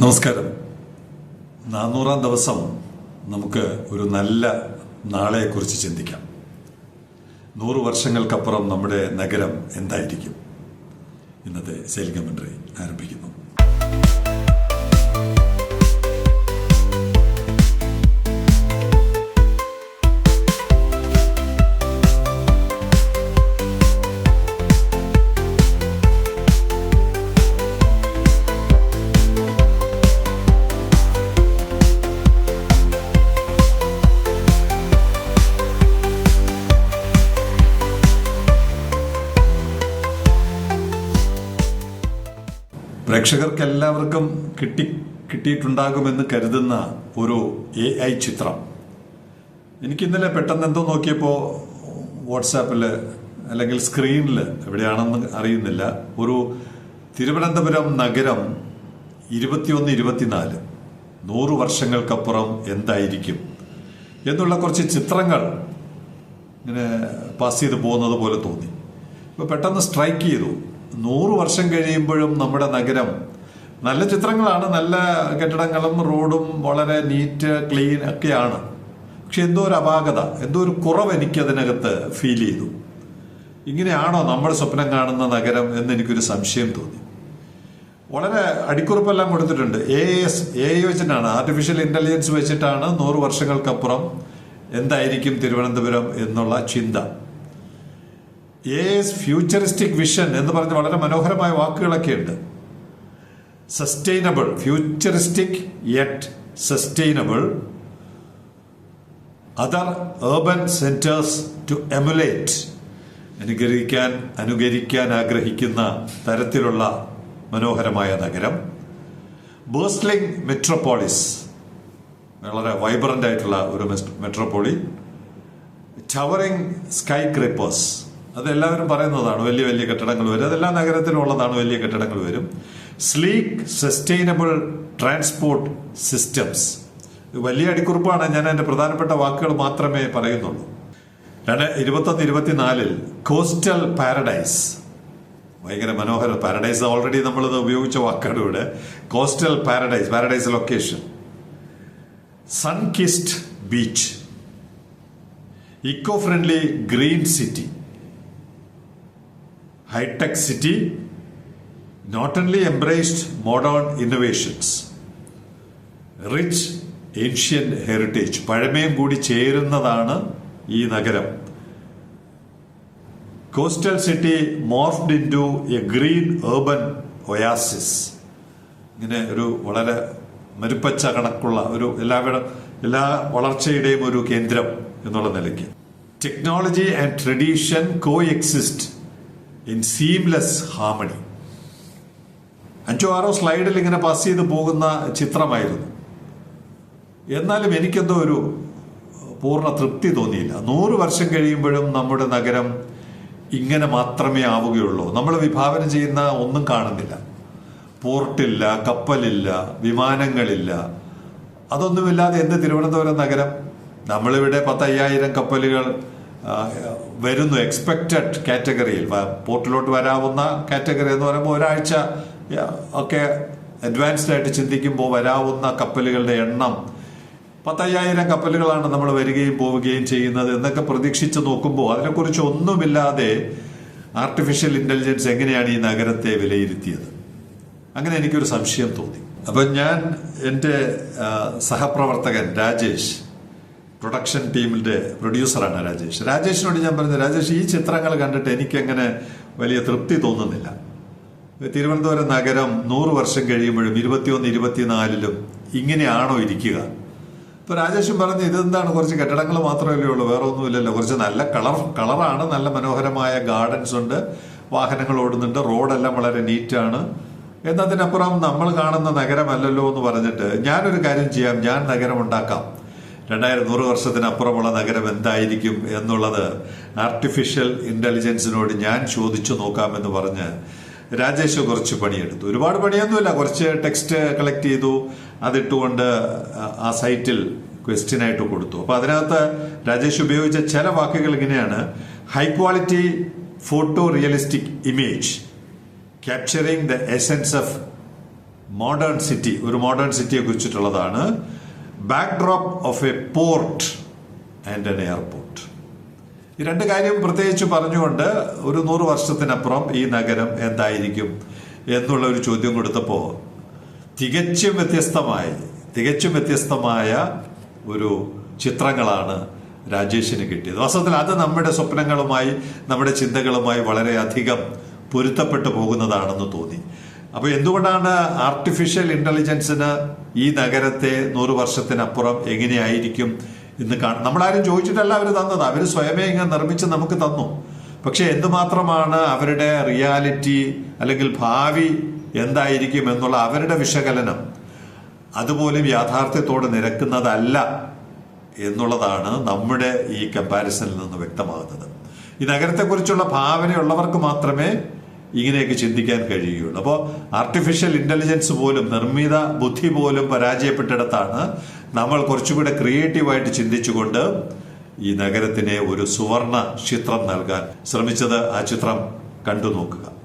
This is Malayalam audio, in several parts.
നമസ്കാരം. നാനൂറാം ദിവസം നമുക്ക് ഒരു നല്ല നാളെക്കുറിച്ച് ചിന്തിക്കാം. നൂറ് വർഷങ്ങൾക്കപ്പുറം നമ്മുടെ നഗരം എന്തായിരിക്കും? ഇന്നത്തെ സെയിൽ ആരംഭിക്കുന്നു. പ്രേക്ഷകർക്ക് എല്ലാവർക്കും കിട്ടി കിട്ടിയിട്ടുണ്ടാകുമെന്ന് കരുതുന്ന ഒരു എ ഐ ചിത്രം. എനിക്ക് ഇന്നലെ പെട്ടെന്ന് എന്തോ നോക്കിയപ്പോൾ വാട്സാപ്പിൽ അല്ലെങ്കിൽ സ്ക്രീനിൽ എവിടെയാണെന്ന് അറിയുന്നില്ല ഒരു തിരുവനന്തപുരം നഗരം ഇരുപത്തിയൊന്ന് ഇരുപത്തിനാല്. നൂറ് വർഷങ്ങൾക്കപ്പുറം എന്തായിരിക്കും? എന്നുള്ള കുറച്ച് ചിത്രങ്ങൾ ഇങ്ങനെ പാസ് ചെയ്ത് പോകുന്നത് പോലെ തോന്നി. ഇപ്പോൾ പെട്ടെന്ന് സ്ട്രൈക്ക് ചെയ്തു. നൂറ് വർഷം കഴിയുമ്പോഴും നമ്മുടെ നഗരം നല്ല ചിത്രങ്ങളാണ് നല്ല കെട്ടിടങ്ങളും റോഡും വളരെ നീറ്റ് ക്ലീൻ ഒക്കെയാണ്. പക്ഷെ എന്തോ ഒരു അപാകത എന്തോ ഒരു കുറവ് എനിക്ക് അതിനകത്ത് ഫീൽ ചെയ്തു. ഇങ്ങനെയാണോ നമ്മൾ സ്വപ്നം കാണുന്ന നഗരം എന്ന് എനിക്കൊരു സംശയം തോന്നി. വളരെ അടിക്കുറിപ്പെല്ലാം കൊടുത്തിട്ടുണ്ട്. എ എസ് എ ഐ വെച്ചിട്ടാണ് ആർട്ടിഫിഷ്യൽ ഇന്റലിജൻസ് വെച്ചിട്ടാണ് നൂറ് വർഷങ്ങൾക്കപ്പുറം എന്തായിരിക്കും തിരുവനന്തപുരം എന്നുള്ള ചിന്ത. എസ് ഫ്യൂച്ചറിസ്റ്റിക് വിഷൻ എന്ന് പറഞ്ഞ വളരെ മനോഹരമായ വാക്കുകളൊക്കെ ഉണ്ട് sustainable futuristic yet sustainable other urban centres to emulate അനുകരിക്കാൻ അനുകരിക്കാൻ ആഗ്രഹിക്കുന്ന തരത്തിലുള്ള മനോഹരമായ നഗരം. ബേസ്ലിംഗ് മെട്രോപോളിസ് വളരെ വൈബ്രന്റ് ആയിട്ടുള്ള ഒരു മെട്രോപോളി ടവറിംഗ് സ്കൈ ക്രേപ്പേഴ്സ് അതെല്ലാവരും പറയുന്നതാണ് വലിയ വലിയ കെട്ടിടങ്ങൾ വരും. അതെല്ലാ നഗരത്തിലുള്ളതാണ് വലിയ കെട്ടിടങ്ങൾ വരും. സ്ലീക്ക് സസ്റ്റൈനബിൾ ട്രാൻസ്പോർട്ട് സിസ്റ്റംസ് വലിയ അടിക്കുറിപ്പാണ്. ഞാൻ എന്റെ പ്രധാനപ്പെട്ട വാക്കുകൾ മാത്രമേ പറയുന്നുള്ളൂ. രണ്ട് ഇരുപത്തൊന്ന് ഇരുപത്തിനാലിൽ കോസ്റ്റൽ പാരഡൈസ് ഭയങ്കര മനോഹര പാരഡൈസ് ഓൾറെഡി നമ്മളിത് ഉപയോഗിച്ച വാക്കാണ് ഇവിടെ. Coastal paradise paradise location sunkissed beach eco friendly green city high tech city not only embraced modern innovations rich ancient heritage പഴമയും കൂടി ചേരുന്നതാണ് ഈ നഗരം. Coastal city morphed into a green urban oasis ഇങ്ങനെ ഒരു വളരെ മരുപ്പച്ച കണക്കുള്ള ഒരു എല്ലാവരും എല്ലാ വളർച്ചയുടെയും ഒരു കേന്ദ്രം എന്നുള്ള നിലയ്ക്ക്. Technology and tradition coexist in seamless harmony അഞ്ചോ ആറോ സ്ലൈഡിൽ ഇങ്ങനെ പാസ് ചെയ്ത് പോകുന്ന ചിത്രമായിരുന്നു. എന്നാലും എനിക്കെന്തോ ഒരു പൂർണ തൃപ്തി തോന്നിയില്ല. നൂറ് വർഷം കഴിയുമ്പോഴും നമ്മുടെ നഗരം ഇങ്ങനെ മാത്രമേ ആവുകയുള്ളൂ. നമ്മൾ വിഭാവനം ചെയ്യുന്ന ഒന്നും കാണുന്നില്ല. പോർട്ടില്ല കപ്പലില്ല വിമാനങ്ങളില്ല. അതൊന്നുമില്ലാതെ എന്ത് തിരുവനന്തപുരം നഗരം? നമ്മളിവിടെ പത്തയ്യായിരം കപ്പലുകൾ വരുന്നു എക്സ്പെക്റ്റഡ് കാറ്റഗറിയിൽ പോർട്ടിലോട്ട് വരാവുന്ന കാറ്റഗറി എന്ന് പറയുമ്പോൾ ഒരാഴ്ച ഒക്കെ അഡ്വാൻസ്ഡ് ആയിട്ട് ചിന്തിക്കുമ്പോൾ വരാവുന്ന കപ്പലുകളുടെ എണ്ണം പത്തയ്യായിരം കപ്പലുകളാണ് നമ്മൾ വരികയും പോവുകയും ചെയ്യുന്നത് എന്നൊക്കെ പ്രതീക്ഷിച്ച് നോക്കുമ്പോൾ അതിനെക്കുറിച്ച് ഒന്നുമില്ലാതെ ആർട്ടിഫിഷ്യൽ ഇന്റലിജൻസ് എങ്ങനെയാണ് ഈ നഗരത്തെ വിലയിരുത്തിയത്? അങ്ങനെ എനിക്കൊരു സംശയം തോന്നി. അപ്പം ഞാൻ എന്റെ സഹപ്രവർത്തകൻ രാജേഷ് പ്രൊഡക്ഷൻ ടീമിന്റെ പ്രൊഡ്യൂസറാണ് രാജേഷ്. രാജേഷിനോട് ഞാൻ പറഞ്ഞത് രാജേഷ് ഈ ചിത്രങ്ങൾ കണ്ടിട്ട് എനിക്കങ്ങനെ വലിയ തൃപ്തി തോന്നുന്നില്ല. തിരുവനന്തപുരം നഗരം നൂറ് വർഷം കഴിയുമ്പോഴും ഇരുപത്തിയൊന്ന് ഇരുപത്തിനാലിലും ഇങ്ങനെയാണോ ഇരിക്കുക? ഇപ്പൊ രാജേഷും പറഞ്ഞു ഇതെന്താണ്? കുറച്ച് കെട്ടിടങ്ങൾ മാത്രമല്ലേ ഉള്ളൂ വേറെ ഒന്നുമില്ലല്ലോ കുറച്ച് നല്ല കളർ കളറാണ് നല്ല മനോഹരമായ ഗാർഡൻസ് ഉണ്ട്. വാഹനങ്ങൾ ഓടുന്നുണ്ട് റോഡെല്ലാം വളരെ നീറ്റാണ്. എന്നതിനപ്പുറം നമ്മൾ കാണുന്ന നഗരമല്ലല്ലോ എന്ന് പറഞ്ഞിട്ട് ഞാനൊരു കാര്യം ചെയ്യാം ഞാൻ നഗരം ഉണ്ടാക്കാം. രണ്ടായിരം നൂറ് വർഷത്തിനപ്പുറമുള്ള നഗരം എന്തായിരിക്കും എന്നുള്ളത് ആർട്ടിഫിഷ്യൽ ഇന്റലിജൻസിനോട് ഞാൻ ചോദിച്ചു നോക്കാമെന്ന് പറഞ്ഞ് രാജേഷ് കുറച്ച് പണിയെടുത്തു. ഒരുപാട് പണിയൊന്നുമില്ല. കുറച്ച് ടെക്സ്റ്റ് കളക്ട് ചെയ്തു. അതിട്ടുകൊണ്ട് ആ- സൈറ്റിൽ ക്വസ്റ്റ്യനായിട്ട് കൊടുത്തു. അപ്പൊ അതിനകത്ത് രാജേഷ് ഉപയോഗിച്ച ചില വാക്കുകൾ ഇങ്ങനെയാണ്. High quality photorealistic image capturing the essence of modern city ഒരു മോഡേൺ സിറ്റിയെ കുറിച്ചിട്ടുള്ളതാണ്. Backdrop of a port and an airport ഈ രണ്ട് കാര്യം പ്രത്യേകിച്ച് പറഞ്ഞുകൊണ്ട് ഒരു നൂറ് വർഷത്തിനപ്പുറം ഈ നഗരം എന്തായിരിക്കും എന്നുള്ള ഒരു ചോദ്യം കൊടുത്തപ്പോൾ തികച്ചും വ്യത്യസ്തമായി തികച്ചും വ്യത്യസ്തമായ ഒരു ചിത്രങ്ങളാണ് രാജേഷിന് കിട്ടിയത്. വാസ്തവത്തിൽ അത് നമ്മുടെ സ്വപ്നങ്ങളുമായി നമ്മുടെ ചിന്തകളുമായി വളരെയധികം പൊരുത്തപ്പെട്ടു പോകുന്നതാണെന്ന് തോന്നി. അപ്പോൾ എന്തുകൊണ്ടാണ് ആർട്ടിഫിഷ്യൽ ഇന്റലിജൻസിന് ഈ നഗരത്തെ നൂറ് വർഷത്തിനപ്പുറം എങ്ങനെയായിരിക്കും ഇന്ന് കാണും നമ്മളാരും ചോദിച്ചിട്ടല്ല അവർ തന്നത്. അവർ സ്വയമേ ഇങ്ങനെ നിർമ്മിച്ച് നമുക്ക് തന്നു. പക്ഷെ എന്തുമാത്രമാണ് അവരുടെ റിയാലിറ്റി അല്ലെങ്കിൽ ഭാവി എന്തായിരിക്കും എന്നുള്ള അവരുടെ വിശകലനം അതുപോലും യാഥാർത്ഥ്യത്തോട് നിരക്കുന്നതല്ല എന്നുള്ളതാണ് നമ്മുടെ ഈ കമ്പാരിസണിൽ നിന്ന് വ്യക്തമാകുന്നത്. ഈ നഗരത്തെക്കുറിച്ചുള്ള ഭാവനയുള്ളവർക്ക് മാത്രമേ ഇങ്ങനെയൊക്കെ ചിന്തിക്കാൻ കഴിയുകയുള്ളൂ. അപ്പോൾ ആർട്ടിഫിഷ്യൽ ഇന്റലിജൻസ് പോലും നിർമ്മിത ബുദ്ധി പോലും പരാജയപ്പെട്ടിടത്താണ് നമ്മൾ കുറച്ചുകൂടെ ക്രിയേറ്റീവായിട്ട് ചിന്തിച്ചുകൊണ്ട് ഈ നഗരത്തിന് ഒരു സുവർണ ചിത്രം നൽകാൻ ശ്രമിച്ചത്. ആ ചിത്രം കണ്ടു നോക്കുക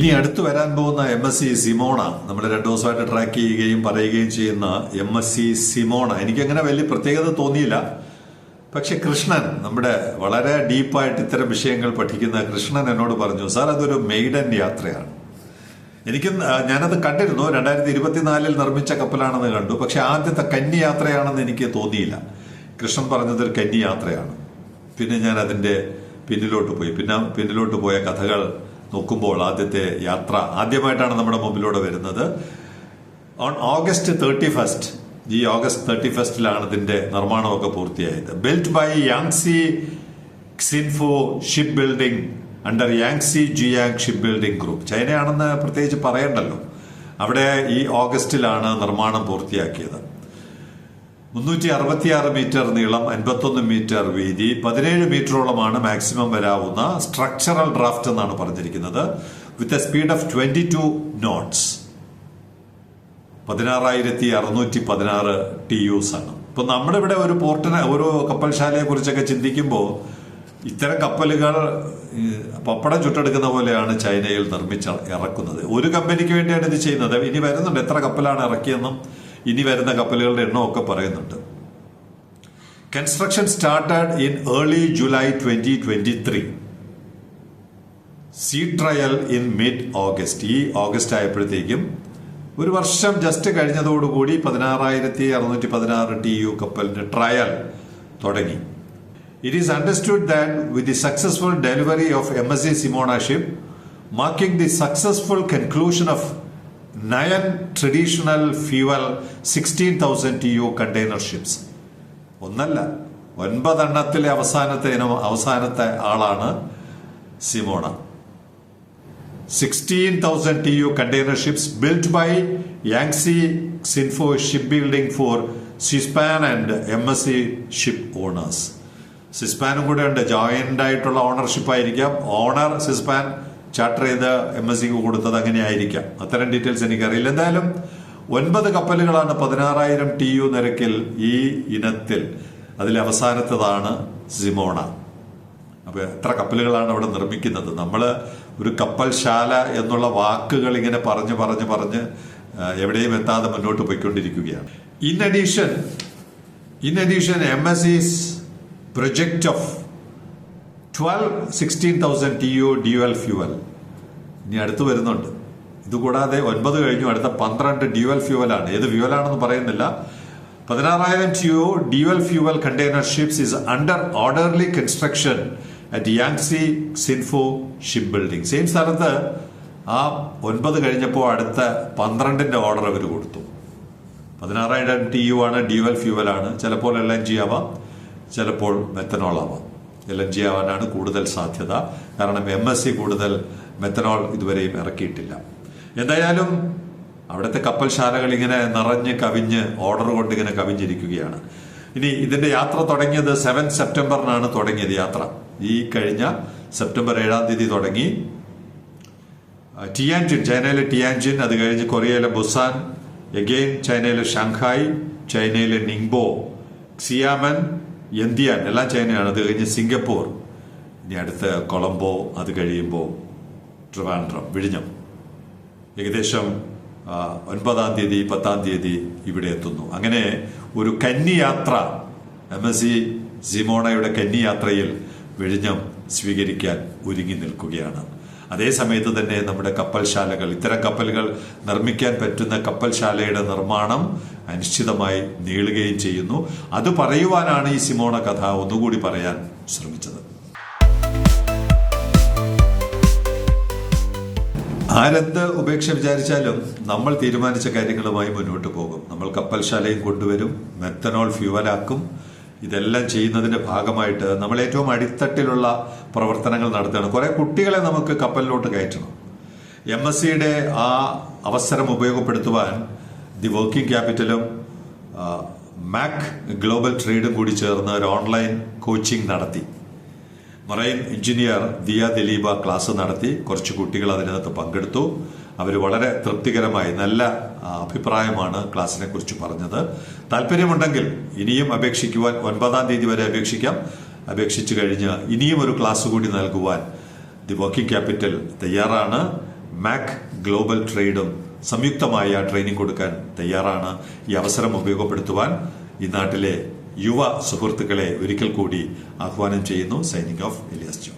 ഇനി അടുത്ത് വരാൻ പോകുന്ന എം എസ് സി സിമോണ നമ്മൾ രണ്ടു ദിവസമായിട്ട് ട്രാക്ക് ചെയ്യുകയും പറയുകയും ചെയ്യുന്ന എം എസ് സി സിമോണ എനിക്കങ്ങനെ വലിയ പ്രത്യേകത തോന്നിയില്ല. പക്ഷെ കൃഷ്ണൻ നമ്മുടെ വളരെ ഡീപ്പായിട്ട് ഇത്തരം വിഷയങ്ങൾ പഠിക്കുന്ന കൃഷ്ണൻ എന്നോട് പറഞ്ഞു സാർ അതൊരു മെയ്ഡൻ യാത്രയാണ്. എനിക്ക് ഞാനത് കണ്ടിരുന്നു. രണ്ടായിരത്തി ഇരുപത്തിനാലിൽ നിർമ്മിച്ച കപ്പലാണെന്ന് കണ്ടു. പക്ഷെ ആദ്യത്തെ കന്നി യാത്രയാണെന്ന് എനിക്ക് തോന്നിയില്ല. കൃഷ്ണൻ പറഞ്ഞത് ഒരു കന്നി യാത്രയാണ്. പിന്നെ ഞാൻ അതിന്റെ പിന്നിലോട്ട് പോയി. പിന്നെ പിന്നിലോട്ട് പോയ കഥകൾ നോക്കുമ്പോൾ ആദ്യത്തെ യാത്ര ആദ്യമായിട്ടാണ് നമ്മുടെ മുമ്പിലൂടെ വരുന്നത്. ഓൺ ഓഗസ്റ്റ് തേർട്ടി ഫസ്റ്റ് ഈ ഓഗസ്റ്റ് തേർട്ടി ഫസ്റ്റിലാണ് ഇതിന്റെ നിർമ്മാണമൊക്കെ പൂർത്തിയായത്. Built by Yangzi Xinfu ship building under Yangzi Jiang ship building group ചൈനയാണെന്ന് പ്രത്യേകിച്ച് പറയണ്ടല്ലോ. അവിടെ ഈ ഓഗസ്റ്റിലാണ് നിർമ്മാണം പൂർത്തിയാക്കിയത്. മുന്നൂറ്റി അറുപത്തിയാറ് മീറ്റർ നീളം അൻപത്തൊന്ന് മീറ്റർ വീതി പതിനേഴ് മീറ്ററോളമാണ് മാക്സിമം വരാവുന്ന സ്ട്രക്ചറൽ ഡ്രാഫ്റ്റ് എന്നാണ് പറഞ്ഞിരിക്കുന്നത് with a speed of twenty two knots പതിനാറായിരത്തി അറുന്നൂറ്റി പതിനാറ് ടി യുസ് ആണ് ഇപ്പൊ നമ്മുടെ ഇവിടെ ഒരു പോർട്ടിനെ ഒരു കപ്പൽശാലയെ കുറിച്ചൊക്കെ ചിന്തിക്കുമ്പോൾ ഇത്തരം കപ്പലുകൾ പപ്പടം ചുട്ടെടുക്കുന്ന പോലെയാണ് ചൈനയിൽ നിർമ്മിച്ച ഇറക്കുന്നത്. ഒരു കമ്പനിക്ക് വേണ്ടിയാണ് ഇത് ചെയ്യുന്നത്. ഇനി വരുന്നുണ്ട്. എത്ര കപ്പലാണ് ഇറക്കിയെന്നും ഇനി വരുന്ന കപ്പലുകളുടെ എണ്ണമൊക്കെ പറയുന്നുണ്ട്. Construction started in early July twenty twenty three sea trial in mid August ഈ ഓഗസ്റ്റ് ആയപ്പോഴത്തേക്കും ഒരു വർഷം ജസ്റ്റ് കഴിഞ്ഞതോടുകൂടി പതിനാറായിരത്തി അറുന്നൂറ്റി പതിനാറ് ടി യു കപ്പലിന്റെ ട്രയൽ തുടങ്ങി. It is understood that with the successful delivery of M S C Simona ship marking the successful conclusion of nine traditional fuel sixteen thousand U container ships ഒന്നല്ല ഒൻപതെണ്ണത്തിലെ അവസാനത്തെ ഇനം അവസാനത്തെ ആളാണ് Simona. Sixteen thousand T U container ships built by Yangzi Xinfu ship building for Seaspan and M S C ship owners സിസ്പാനും കൂടെ ഉണ്ട്. ജോയിന്റ് ആയിട്ടുള്ള ഓണർഷിപ്പ് ആയിരിക്കാം. ഓണർ സിസ്പാൻ ചാർട്ടർ ചെയ്ത എം എസ് സിക്ക് കൊടുത്തത് അങ്ങനെയായിരിക്കാം. അത്തരം ഡീറ്റെയിൽസ് എനിക്കറിയില്ല. എന്തായാലും ഒൻപത് കപ്പലുകളാണ് പതിനാറായിരം ടി യു നിരക്കിൽ ഈ ഇനത്തിൽ. അതിൽ അവസാനത്തതാണ് സിമോണ. അപ്പൊ എത്ര കപ്പലുകളാണ് അവിടെ നിർമ്മിക്കുന്നത്? നമ്മൾ ഒരു കപ്പൽശാല എന്നുള്ള വാക്കുകൾ ഇങ്ങനെ പറഞ്ഞ് പറഞ്ഞ് പറഞ്ഞ് എവിടെയും എത്താതെ മുന്നോട്ട് പോയിക്കൊണ്ടിരിക്കുകയാണ്. In addition in addition M S is project of twelve sixteen thousand T U dual fuel ഇനി അടുത്ത് വരുന്നുണ്ട്. ഇതുകൂടാതെ ഒൻപത് കഴിഞ്ഞു അടുത്ത പന്ത്രണ്ട് ഡ്യുവൽ ഫ്യൂവലാണ് ഏത് ഫ്യൂവലാണെന്ന് പറയുന്നില്ല. പതിനാറായിരം T U dual fuel container ships is under orderly construction at Yangzi Xinfu ship building same സ്ഥലത്ത് ആ ഒൻപത് കഴിഞ്ഞപ്പോൾ അടുത്ത പന്ത്രണ്ടിന്റെ ഓർഡർ അവർ കൊടുത്തു. പതിനാറായിരം ടി യു ആണ് ഡ്യുവൽ ആണ്. ചിലപ്പോൾ എൽ എൻ ജി ആവാം ചിലപ്പോൾ മെത്തനോൾ ആവാം. എൻ ആവാനാണ് കൂടുതൽ സാധ്യത. കാരണം എം എസ് സി കൂടുതൽ മെത്തനോൾ ഇതുവരെയും ഇറക്കിയിട്ടില്ല. എന്തായാലും അവിടുത്തെ കപ്പൽശാലകൾ ഇങ്ങനെ നിറഞ്ഞ് കവിഞ്ഞ് ഓർഡർ കൊണ്ട് ഇങ്ങനെ കവിഞ്ഞിരിക്കുകയാണ്. ഇനി ഇതിന്റെ യാത്ര തുടങ്ങിയത് സെവൻ സെപ്റ്റംബറിനാണ് തുടങ്ങിയത് യാത്ര. ഈ കഴിഞ്ഞ സെപ്റ്റംബർ ഏഴാം തീയതി തുടങ്ങി. ടിയാൻജിൻ ചൈനയിലെ ടിയാൻജിൻ അത് കഴിഞ്ഞ് കൊറിയയിലെ ബുസാൻ എഗെയിൻ ചൈനയിലെ ഷാങ്ഹായ് ചൈനയിലെ നിങ്ബോ സിയാമൻ യന്തിയാൻ എല്ലാം ചൈനയാണ്. അത് കഴിഞ്ഞ് സിംഗപ്പൂർ. ഇനി അടുത്ത് കൊളംബോ അത് കഴിയുമ്പോൾ ട്രിവാൻഡ്രം വിഴിഞ്ഞം. ഏകദേശം ഒൻപതാം തീയതി പത്താം തീയതി ഇവിടെ എത്തുന്നു. അങ്ങനെ ഒരു കന്നിയാത്ര എം എസ് സി സിമോണയുടെ കന്നിയാത്രയിൽ വിഴിഞ്ഞം സ്വീകരിക്കാൻ ഒരുങ്ങി നിൽക്കുകയാണ്. അതേ സമയത്ത് തന്നെ നമ്മുടെ കപ്പൽശാലകൾ ഇത്തരം കപ്പലുകൾ നിർമ്മിക്കാൻ പറ്റുന്ന കപ്പൽശാലയുടെ നിർമ്മാണം അനിശ്ചിതമായി നീളുകയും ചെയ്യുന്നു. അത് പറയുവാനാണ് ഈ സിമോണ കഥ ഒന്നുകൂടി പറയാൻ ശ്രമിച്ചത്. ആരെന്ത് ഉപേക്ഷ വിചാരിച്ചാലും നമ്മൾ തീരുമാനിച്ച കാര്യങ്ങളുമായി മുന്നോട്ട് പോകും. നമ്മൾ കപ്പൽശാലയും കൊണ്ടുവരും മെത്തനോൾ ഫ്യൂവലാക്കും. ഇതെല്ലാം ചെയ്യുന്നതിന്റെ ഭാഗമായിട്ട് നമ്മൾ ഏറ്റവും അടിത്തട്ടിലുള്ള പ്രവർത്തനങ്ങൾ നടത്തുകയാണ് കുറെ കുട്ടികളെ നമുക്ക് കപ്പലിലോട്ട് കയറ്റണം. എം എസ് സിയുടെ ആ അവസരം ഉപയോഗപ്പെടുത്തുവാൻ ദി വർക്കിംഗ് ക്യാപിറ്റലും മാക് ഗ്ലോബൽ ട്രേഡും കൂടി ചേർന്ന് ഒരു ഓൺലൈൻ കോച്ചിങ് നടത്തി. Marine engineer Diya Dileep class നടത്തി. കുറച്ച് കുട്ടികൾ അതിനകത്ത് പങ്കെടുത്തു. അവർ വളരെ തൃപ്തികരമായി നല്ല അഭിപ്രായമാണ് ക്ലാസ്സിനെ കുറിച്ച് പറഞ്ഞത്. താല്പര്യമുണ്ടെങ്കിൽ ഇനിയും അപേക്ഷിക്കുവാൻ ഒൻപതാം തീയതി വരെ അപേക്ഷിക്കാം. അപേക്ഷിച്ചു കഴിഞ്ഞ് ഇനിയും ഒരു ക്ലാസ് കൂടി നൽകുവാൻ ദി വർക്കിംഗ് ക്യാപിറ്റൽ തയ്യാറാണ്. മാക് ഗ്ലോബൽ ട്രേഡും സംയുക്തമായ ട്രെയിനിങ് കൊടുക്കാൻ തയ്യാറാണ്. ഈ അവസരം ഉപയോഗപ്പെടുത്തുവാൻ ഈ നാട്ടിലെ യുവ സുഹൃത്തുക്കളെ ഒരിക്കൽ കൂടി ആഹ്വാനം ചെയ്യുന്നു. സൈനിങ് ഓഫ് എലിയാസ് ജോ